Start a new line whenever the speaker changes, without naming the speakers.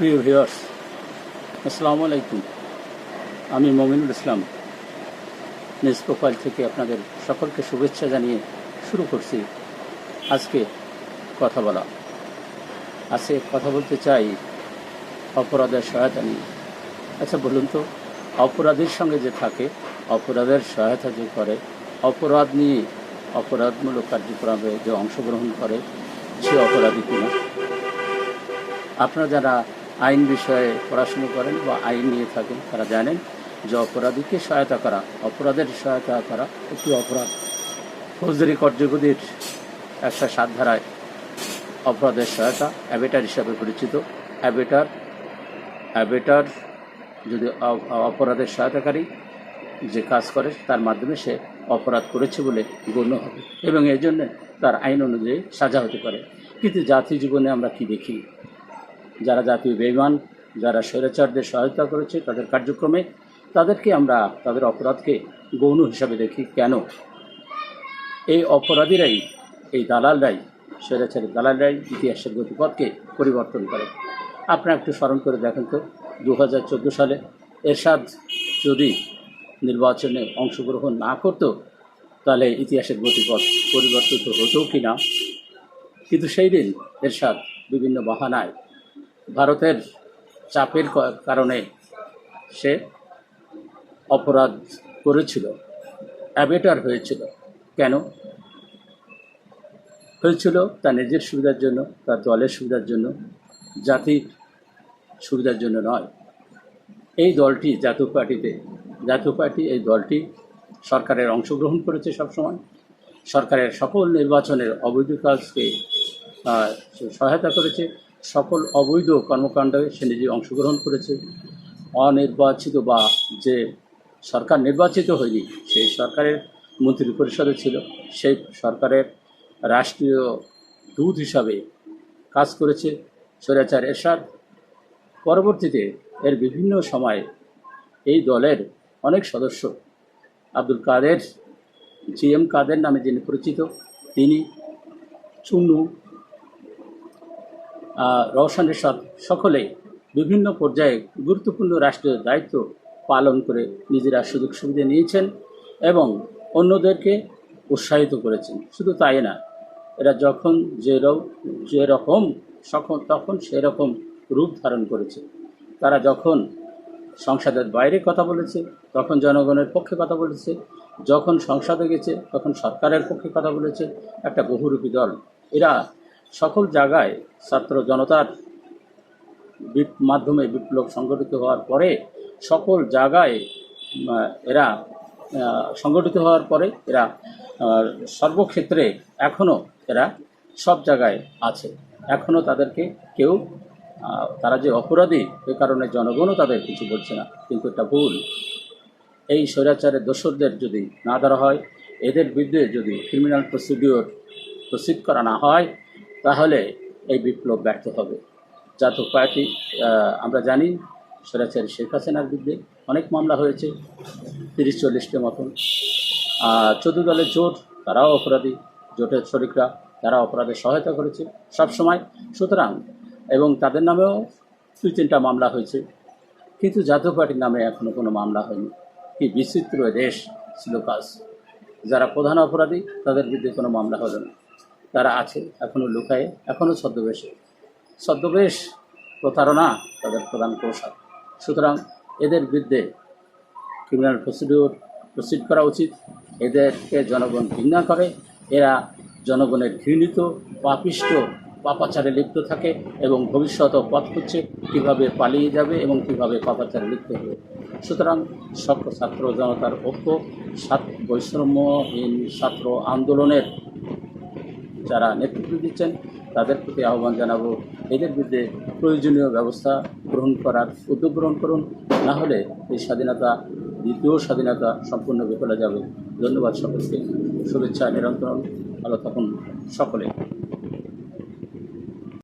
প্রিয় ভিউয়ার্স, আসসালামু আলাইকুম। আমি মমিনুল ইসলাম। নিউজ প্রোফাইল থেকে আপনাদের সকলকে শুভেচ্ছা জানিয়ে শুরু করছি আজকে কথা বলা। আজকে কথা বলতে চাই অপরাধের সহায়তা নিয়ে। আচ্ছা বলুন তো, অপরাধীর সঙ্গে যে থাকে, অপরাধের সহায়তা যে করে, অপরাধ নিয়ে অপরাধমূলক কার্যক্রমে যে অংশগ্রহণ করে, সে অপরাধী কিনা? আপনারা যারা আইন বিষয়ে পড়াশুনো করেন বা আইন নিয়ে থাকেন, তারা জানেন যে অপরাধীকে সহায়তা করা, অপরাধের সহায়তা করা একটি অপরাধ। ফৌজদারি কার্যবিধির একটা সাত ধারায় অপরাধের সহায়তা অ্যাবেটার হিসাবে পরিচিত। অ্যাবেটার অ্যাবেটার যদি অপরাধের সহায়তাকারী যে কাজ করে, তার মাধ্যমে সে অপরাধ করেছে বলে গণ্য হবে এবং এই জন্য তার আইন অনুযায়ী সাজা হতে পারে। কিন্তু জাতীয় জীবনে আমরা কি দেখি? যারা জাতীয় বেইমান, যারা স্বৈরাচারদের সহায়তা করেছে তাদের কার্যক্রমে তাদেরকে আমরা তাদের অপরাধকে গৌণ হিসাবে দেখি। কেন? এই অপরাধীরাই, এই দালালরাই, স্বৈরাচারের দালালরাই ইতিহাসের গতিপথকে পরিবর্তন করে। আপনারা একটু স্মরণ করে দেখেন তো দু হাজার চোদ্দ সালে এরশাদ যদি নির্বাচনে অংশগ্রহণ না করত, তাহলে ইতিহাসের গতিপথ পরিবর্তিত হতো কি না কিন্তু সেই দিন এরশাদ বিভিন্ন বাহানায় ভারতের চাপের কারণে সে অপরাধ করেছিল, অ্যাবেটার হয়েছিল। কেন? হয়েছিল তার নিজের সুবিধার জন্য, তার দলের সুবিধার জন্য, জাতির সুবিধার জন্য নয়। এই দলটি, জাতীয় পার্টিতে, জাতীয় পার্টি এই দলটি সরকারের অংশগ্রহণ করেছে সবসময়। সরকারের সকল নির্বাচনের অবৈধ কাজকে সহায়তা করেছে। সকল অবৈধ কর্মকাণ্ডে সে নিজে অংশগ্রহণ করেছে। অনির্বাচিত বা যে সরকার নির্বাচিত হয়নি, সেই সরকারের মন্ত্রী পরিষদে ছিল। সেই সরকারের রাষ্ট্রীয় দূত হিসাবে কাজ করেছে স্বৈরাচার এরশাদ। পরবর্তীতে এর বিভিন্ন সময়ে এই দলের অনেক সদস্য, আব্দুল কাদের, জি এম কাদের নামে যিনি পরিচিত, তিনি চুন্নু আহ, রওশন এরশাদ সকলে বিভিন্ন পর্যায়ে গুরুত্বপূর্ণ রাষ্ট্রীয় দায়িত্ব পালন করে নিজেরা সুযোগ সুবিধা নিয়েছেন এবং অন্যদেরকে উৎসাহিত করেছেন। শুধু তাই না এরা যখন যেরকম যেরকম সখন তখন সেরকম রূপ ধারণ করেছে। তারা যখন সংসদের বাইরে কথা বলেছে তখন জনগণের পক্ষে কথা বলেছে যখন সংসদে গেছে তখন সরকারের পক্ষে কথা বলেছে। একটা বহুরূপী দল। এরা সকল জায়গায় ছাত্র জনতার মাধ্যমে বিপ্লব সংগঠিত হওয়ার পরে সকল জায়গায় এরা সংগঠিত হওয়ার পরে এরা সর্বক্ষেত্রে এখনও এরা সব জায়গায় আছে। এখনও তাদেরকে কেউ তারা যে অপরাধী, এ কারণে জনগণও তাদের কিছু বলছে না, কিন্তু এটা ভুল। এই স্বৈরাচারের দোসরদের যদি না ধরা হয়, এদের বিরুদ্ধে যদি ক্রিমিনাল প্রসিডিওর প্রসিড করা না হয় তাহলে এই বিপ্লব ব্যর্থ হবে। জাতীয় পার্টি আমরা জানি স্বৈরাচারী শেখ হাসিনার বিরুদ্ধে অনেক মামলা হয়েছে, তিরিশ চল্লিশটির মতন। আর দলের জোট, তারাও অপরাধী। জোটের শরিকরা তারা অপরাধে সহায়তা করেছে সবসময়। সুতরাং, এবং তাদের নামেও দুই তিনটা মামলা হয়েছে, কিন্তু জাতীয় পার্টির নামে এখনও কোনো মামলা হয়নি। কি বিচিত্র দেশ ছিল কাজ। যারা প্রধান অপরাধী, তাদের বিরুদ্ধে কোনো মামলা হলো না। তারা আছে এখনও লুকায়ে এখনও ছদ্মবেশে। ছদ্মবেশ প্রতারণা তাদের প্রধান কৌশল। সুতরাং এদের বিরুদ্ধে ক্রিমিনাল প্রসিডিওর প্রসিড করা উচিত। এদেরকে জনগণ ঘৃণা করে, এরা জনগণের ঘৃণিত, পাপিষ্ট, পাপাচারে লিপ্ত থাকে এবং ভবিষ্যতেও পথ খুঁজছে কীভাবে পালিয়ে যাবে এবং কীভাবে পাপাচারে লিপ্ত হবে। সুতরাং সকল ছাত্র জনতার ঐক্য বৈষম্যহীন ছাত্র আন্দোলনের যারা নেতৃত্ব দিচ্ছেন, তাদের প্রতি আহ্বান জানাব। এদের বিরুদ্ধে প্রয়োজনীয় ব্যবস্থা গ্রহণ করার উদ্যোগ গ্রহণ করুন। না হলে এই স্বাধীনতা, দ্বিতীয় স্বাধীনতা সম্পূর্ণ বিফলে যাবে। ধন্যবাদ সকলকে। শুভেচ্ছা নিরন্তর ভালো থাকুন সকলে।